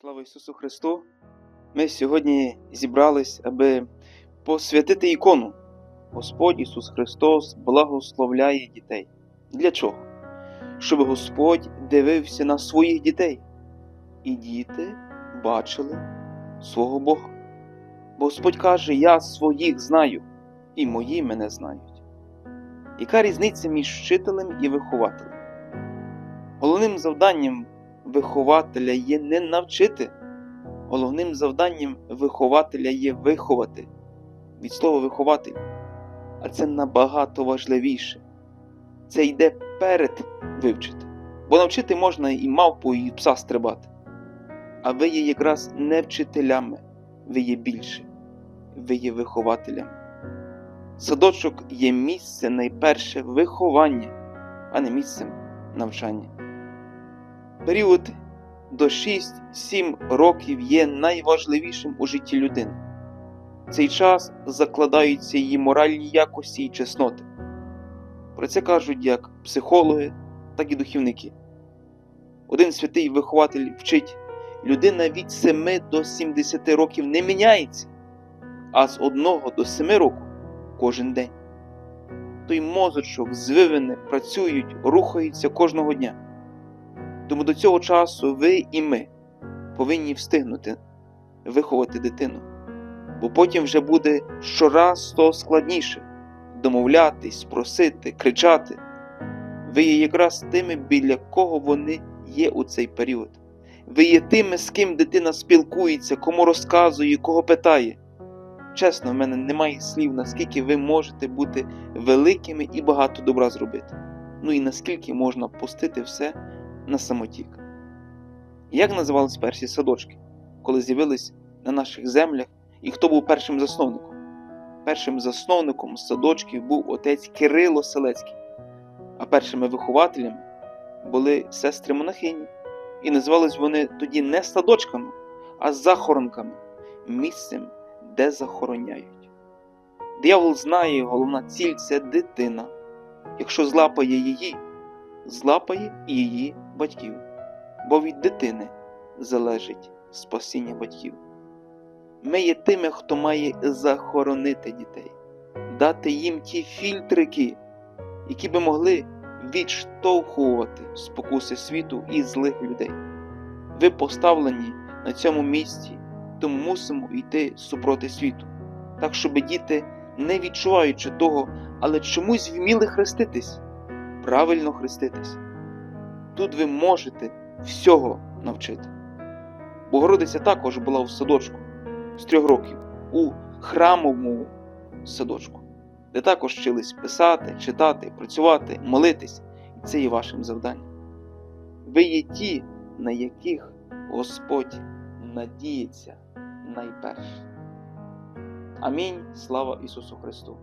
Слава Ісусу Христу! Ми сьогодні зібрались, аби посвятити ікону. Господь Ісус Христос благословляє дітей. Для чого? Щоб Господь дивився на своїх дітей, і діти бачили свого Бога. Бо Господь каже: Я своїх знаю, і мої мене знають. Яка різниця між вчителем і вихователем? Головним завданням вихователя є не навчити. Головним завданням вихователя є виховати від слова вихователь. А це набагато важливіше. Це йде перед вивчити. Бо навчити можна і мавпу, і пса стрибати. А ви є якраз не вчителями, ви є більше, ви є вихователями. Садочок є місце найперше виховання, а не місцем навчання. Період до 6-7 років є найважливішим у житті людини. В цей час закладаються її моральні якості і чесноти. Про це кажуть як психологи, так і духівники. Один святий вихователь вчить, людина від 7 до 70 років не міняється, а з 1 до 7 років кожен день. Той мозочок, звивини працюють, рухаються кожного дня. Тому до цього часу ви і ми повинні встигнути виховати дитину, бо потім вже буде щораз то складніше домовлятись, просити, кричати. Ви є якраз тими, біля кого вони є у цей період. Ви є тими, з ким дитина спілкується, кому розказує, кого питає. Чесно, в мене немає слів, наскільки ви можете бути великими і багато добра зробити. Ну і наскільки можна пустити все на самотік. Як називались перші садочки, коли з'явились на наших землях, і хто був першим засновником? Першим засновником садочків був отець Кирило Селецький, а першими вихователями були сестри монахині, і називались вони тоді не садочками, а захоронками, місцем, де захороняють. Диявол знає, головна ціль це дитина. Якщо злапає її, злапає і її батьків, бо від дитини залежить спасіння батьків. Ми є тими, хто має захоронити дітей, дати їм ті фільтрики, які би могли відштовхувати спокуси світу і злих людей. Ви поставлені на цьому місці, тому мусимо йти супроти світу, так щоб діти, не відчуваючи того, але чомусь вміли хреститись, правильно хреститись. Тут ви можете всього навчити. Богородиця також була в садочку з трьох років, у храмовому садочку, де також вчились писати, читати, працювати, молитись, і це є вашим завданням. Ви є ті, на яких Господь надіється найперше. Амінь. Слава Ісусу Христу!